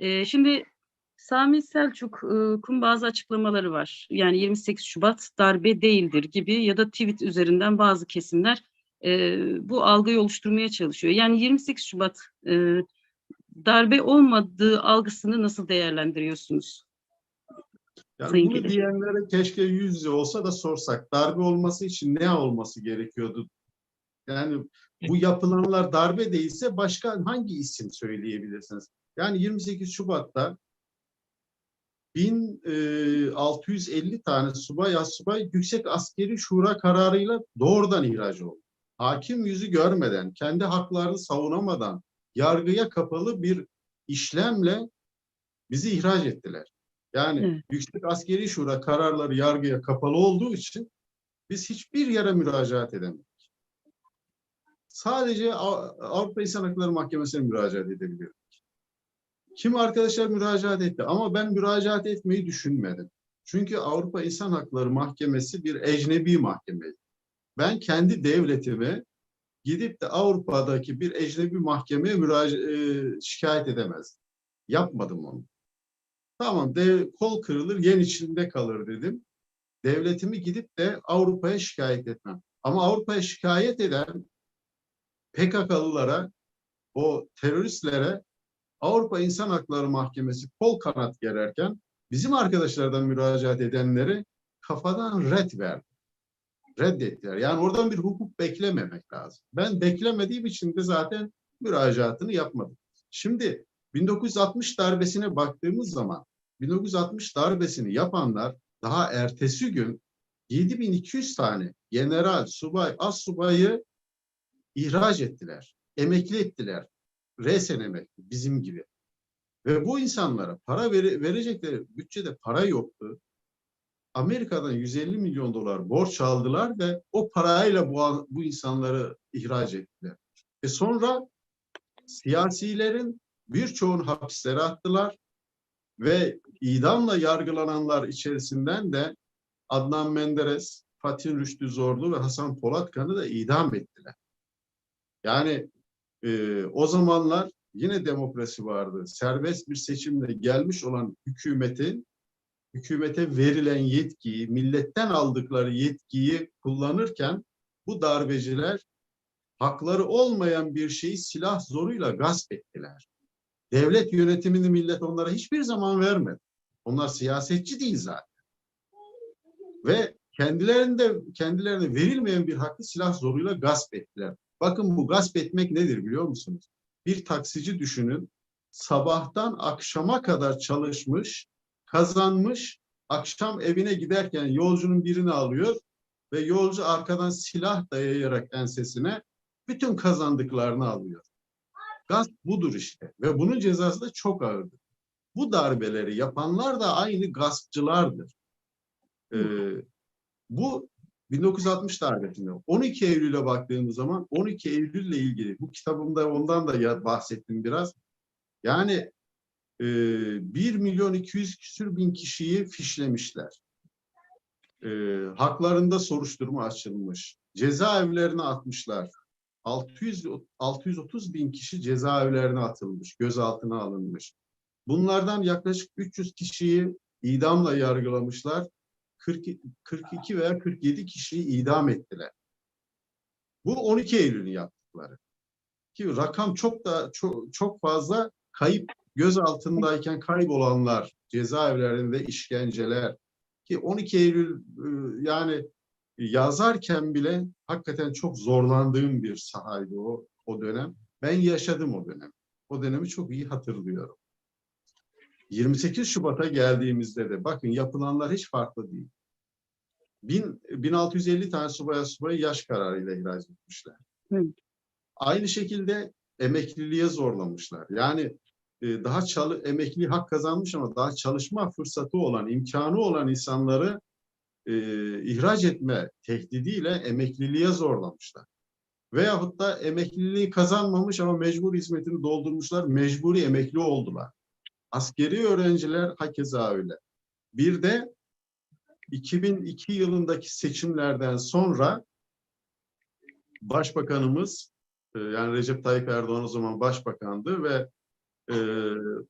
Ee, şimdi Sami Selçuk'un bazı açıklamaları var. Yani 28 Şubat darbe değildir gibi ya da tweet üzerinden bazı kesimler e, bu algıyı oluşturmaya çalışıyor. Yani 28 Şubat e, darbe olmadığı algısını nasıl değerlendiriyorsunuz? Yani Sayın bunu Gelir. diyenlere keşke yüz yüze olsa da sorsak. Darbe olması için ne olması gerekiyordu? Yani bu yapılanlar darbe değilse başka hangi isim söyleyebilirsiniz? Yani 28 Şubat'ta 1650 tane subay asubay Yüksek Askeri Şura kararıyla doğrudan ihraç oldu. Hakim yüzü görmeden, kendi haklarını savunamadan yargıya kapalı bir işlemle bizi ihraç ettiler. Yani Evet. Yüksek Askeri Şura kararları yargıya kapalı olduğu için biz hiçbir yere müracaat edemedik. Sadece Av- Avrupa İnsan Hakları Mahkemesi'ne müracaat edebiliyorduk. Kim arkadaşlar müracaat etti ama ben müracaat etmeyi düşünmedim. Çünkü Avrupa İnsan Hakları Mahkemesi bir ecnebi mahkemeydi. Ben kendi devletimi gidip de Avrupa'daki bir ecnebi mahkemeye müraca- e, şikayet edemezdim. Yapmadım onu. Tamam dev, kol kırılır yen içinde kalır dedim. Devletimi gidip de Avrupa'ya şikayet etmem. Ama Avrupa'ya şikayet eden PKK'lılara, o teröristlere Avrupa İnsan Hakları Mahkemesi kol kanat gererken bizim arkadaşlardan müracaat edenleri kafadan red verdi. Reddettiler. Yani oradan bir hukuk beklememek lazım. Ben beklemediğim için de zaten müracaatını yapmadım. Şimdi 1960 darbesine baktığımız zaman 1960 darbesini yapanlar daha ertesi gün 7200 tane general, subay, as subayı ihraç ettiler. Emekli ettiler. Resen emekli bizim gibi. Ve bu insanlara para vere- verecekleri bütçede para yoktu. Amerika'dan 150 milyon dolar borç aldılar ve o parayla bu, bu insanları ihraç ettiler. E sonra siyasilerin birçoğunu hapislere attılar ve idamla yargılananlar içerisinden de Adnan Menderes, Fatih Rüştü Zorlu ve Hasan Polatkan'ı da idam ettiler. Yani e, o zamanlar yine demokrasi vardı. Serbest bir seçimle gelmiş olan hükümetin hükümete verilen yetkiyi, milletten aldıkları yetkiyi kullanırken bu darbeciler hakları olmayan bir şeyi silah zoruyla gasp ettiler. Devlet yönetimini millet onlara hiçbir zaman vermedi. Onlar siyasetçi değil zaten. Ve kendilerinde kendilerine verilmeyen bir hakkı silah zoruyla gasp ettiler. Bakın bu gasp etmek nedir biliyor musunuz? Bir taksici düşünün. Sabahtan akşama kadar çalışmış, kazanmış, akşam evine giderken yolcunun birini alıyor ve yolcu arkadan silah dayayarak ensesine bütün kazandıklarını alıyor. Gasp budur işte ve bunun cezası da çok ağırdır. Bu darbeleri yapanlar da aynı gaspçılardır. Ee, bu 1960 darbesinde. 12 Eylül'e baktığımız zaman 12 Eylül'le ilgili bu kitabımda ondan da bahsettim biraz. Yani e, 1 milyon 200 küsür bin kişiyi fişlemişler. E, haklarında soruşturma açılmış. Cezaevlerine atmışlar. 600 630 bin kişi cezaevlerine atılmış, gözaltına alınmış. Bunlardan yaklaşık 300 kişiyi idamla yargılamışlar. 40, 42 veya 47 kişiyi idam ettiler. Bu 12 Eylül'ün yaptıkları. Ki rakam çok da çok, çok fazla kayıp göz altındayken kaybolanlar, cezaevlerinde işkenceler ki 12 Eylül e, yani yazarken bile hakikaten çok zorlandığım bir sahaydı o o dönem. Ben yaşadım o dönem. O dönemi çok iyi hatırlıyorum. 28 Şubat'a geldiğimizde de bakın yapılanlar hiç farklı değil. Bin, 1650 tane subaya subayı yaş kararıyla ihraç etmişler. Evet. Aynı şekilde emekliliğe zorlamışlar. Yani e, daha çalı, emekli hak kazanmış ama daha çalışma fırsatı olan, imkanı olan insanları e, ihraç etme tehdidiyle emekliliğe zorlamışlar. Veyahut da emekliliği kazanmamış ama mecbur hizmetini doldurmuşlar, mecburi emekli oldular. Askeri öğrenciler hakeza öyle. Bir de 2002 yılındaki seçimlerden sonra Başbakanımız e, yani Recep Tayyip Erdoğan o zaman başbakandı ve e,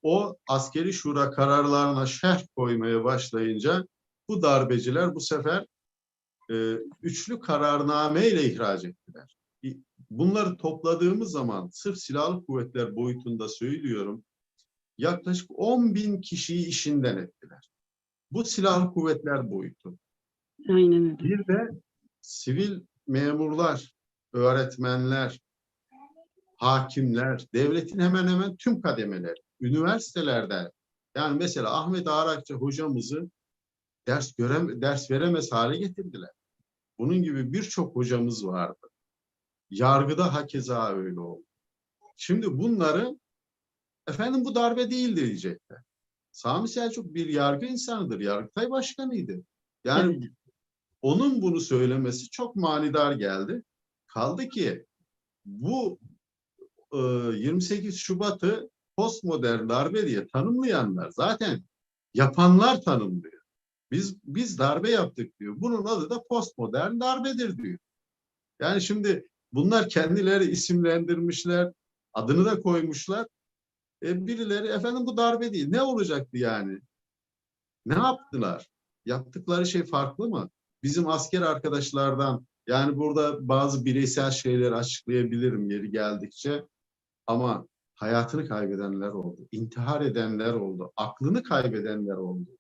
o askeri şura kararlarına şerh koymaya başlayınca bu darbeciler bu sefer e, üçlü kararname ile ihraç ettiler. Bunları topladığımız zaman sırf silahlı kuvvetler boyutunda söylüyorum yaklaşık 10 bin kişiyi işinden ettiler. Bu silahlı kuvvetler boyutu. Aynen öyle. Bir de sivil memurlar, öğretmenler, hakimler, devletin hemen hemen tüm kademeleri, üniversitelerde yani mesela Ahmet Arakçı hocamızı ders görem ders veremez hale getirdiler. Bunun gibi birçok hocamız vardı. Yargıda hakeza öyle oldu. Şimdi bunları efendim bu darbe değil diyecekler. Sami Selçuk bir yargı insanıdır. Yargıtay başkanıydı. Yani onun bunu söylemesi çok manidar geldi. Kaldı ki bu e, 28 Şubat'ı postmodern darbe diye tanımlayanlar zaten yapanlar tanımlıyor. Biz biz darbe yaptık diyor. Bunun adı da postmodern darbedir diyor. Yani şimdi bunlar kendileri isimlendirmişler, adını da koymuşlar. E, birileri efendim bu darbe değil. Ne olacaktı yani? Ne yaptılar? Yaptıkları şey farklı mı? Bizim asker arkadaşlardan yani burada bazı bireysel şeyleri açıklayabilirim yeri geldikçe ama hayatını kaybedenler oldu, intihar edenler oldu, aklını kaybedenler oldu,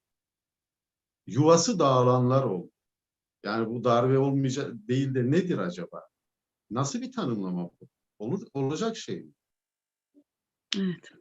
yuvası dağılanlar oldu. Yani bu darbe olmayacak değil de nedir acaba? Nasıl bir tanımlama bu? Olur, olacak şey mi? Evet.